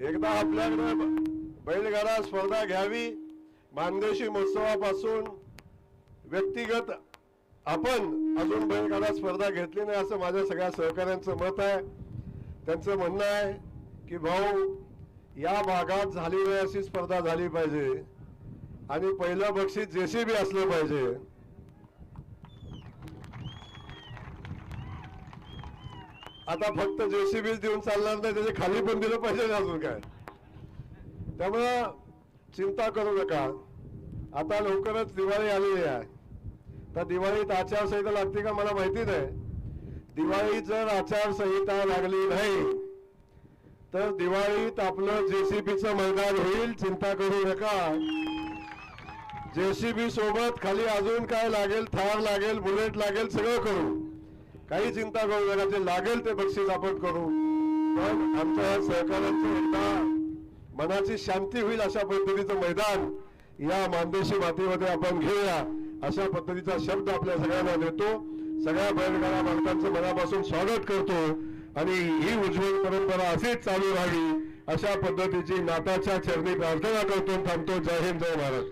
एकदा आपल्याकडे बैलगाडा स्पर्धा घ्यावी. मानदेशी महोत्सवापासून व्यक्तिगत आपण अजून बैलगाडा स्पर्धा घेतली नाही असं माझ्या सगळ्या सहकाऱ्यांचं मत आहे. त्यांचं म्हणणं आहे की भाऊ या भागात झाली नाही अशी स्पर्धा झाली पाहिजे आणि पहिलं बक्षीस जेसीबी असलं पाहिजे. आता फक्त जेसीबी देऊन चालणार नाही त्याचे खाली पण दिलं पाहिजे अजून काय? त्यामुळं चिंता करू नका. आता लवकरच दिवाळी आलेली आहे. तर दिवाळीत आचारसंहिता लागते का मला माहिती नाही. दिवाळीत जर आचारसंहिता लागली नाही तर दिवाळीत आपलं जेसीबीचं मैदान होईल. चिंता करू नका. जेसीबी सोबत खाली अजून काय लागेल थार लागेल बुलेट लागेल सगळं करू. काही चिंता करू नका जे लागेल ते बक्षीस आपण करू. पण आमच्या या एकदा मनाची शांती होईल अशा पद्धतीचं मैदान या मानदेशी मातीमध्ये आपण घेऊया. अशा पद्धतीचा शब्द आपल्या सगळ्यांना देतो. सगळ्या बैलगाडा मालकांचं मनापासून स्वागत करतो. आणि ही उज्ज्वल परंपरा अशीच चालू राहावी अशा पद्धतीची नाताच्या चरणी प्रार्थना करतो थांबतो. जय हिंद जय महाराज